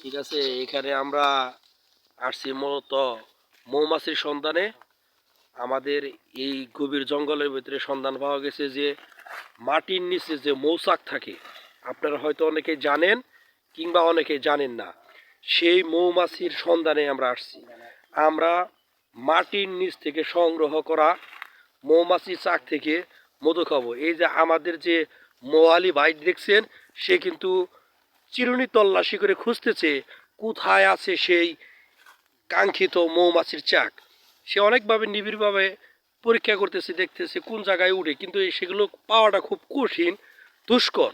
ঠিক আছে, এখানে আমরা আসছি মূলত মৌমাছির সন্ধানে। আমাদের এই গভীর জঙ্গলের ভিতরে সন্ধান পাওয়া গেছে যে, মাটির নিচে যে মৌচাক থাকে, আপনারা হয়তো অনেকে জানেন কিংবা অনেকে জানেন না, সেই মৌমাছির সন্ধানে আমরা আসছি। আমরা মাটির নিচ থেকে সংগ্রহ করা মৌমাছি চাক থেকে মধু খাব। এই যে আমাদের যে মোয়ালি ভাই দেখছেন, সে কিন্তু চিরুনি তল্লাশি করে খুঁজতেছে, কোথায় আছে সেই কাঙ্ক্ষিত মৌমাছির চাক। সে অনেকভাবে নিবিড়ভাবে পরীক্ষা করতেছে, দেখতেছে কোন জায়গায় উঠে কিন্তু সেগুলো পাওয়াটা খুব কঠিন, দুষ্কর।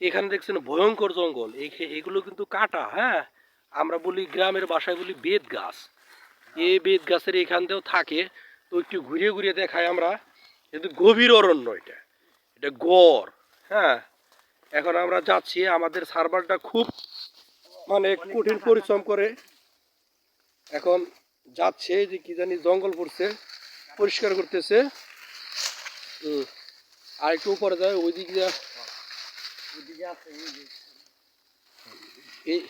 এখানে দেখছেন ভয়ঙ্কর জঙ্গল। এগুলো কিন্তু কাটা হ্যাঁ? আমরা বলি গ্রামের বাসায় বলি বেত গাছ। এই বেত গাছের এখান থাকে, তো একটু ঘুরিয়ে ঘুরিয়ে দেখাই আমরা। কিন্তু গভীর অরণ্য এটা। এটা গড় হ্যাঁ? এখন আমরা যাচ্ছি আমাদের সার্ভারটা খুব মানে কঠিন পরিশ্রম করে। এখন যাচ্ছে যে কি জানি জঙ্গল পড়ছে পরিষ্কার করতেছে। আর একটু উপরে যায় ওই দিক দিয়ে এই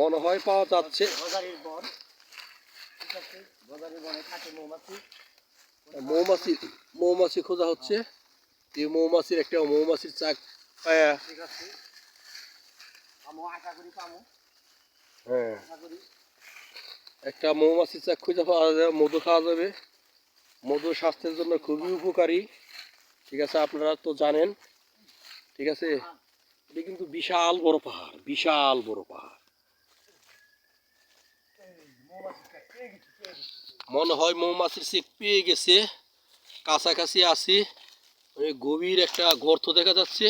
মনে হয় পাওয়া যাচ্ছে। মৌমাছি মৌমাছি খোঁজা হচ্ছে। এই মৌমাছির একটা মৌমাছির চাক পায়া। ঠিক আছে। আশা করি পামো। হ্যাঁ। আশা করি। একটা মৌমাছির চাক খুঁজে পাওয়া যাবে মধু খাওয়া যাবে। মধু স্বাস্থ্যের জন্য খুবই উপকারী। ঠিক আছে আপনারা তো জানেন। ঠিক আছে? এটা কিন্তু বিশাল বড় পাহাড় বিশাল বড় পাহাড়। মনে হয় মৌমাছির চেক পেয়ে গেছে। কাছাকাছি আছি। গভীর একটা গর্ত দেখা যাচ্ছে।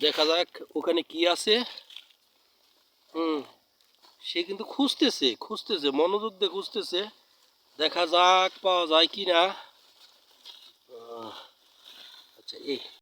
দেখা যাক ওখানে কি আছে। হুম, সে কিন্তু খুঁজতেছে খুঁজতেছে, মনোযোগ দিয়ে খুঁজতেছে। দেখা যাক পাওয়া যায় কি না আচ্ছা এই।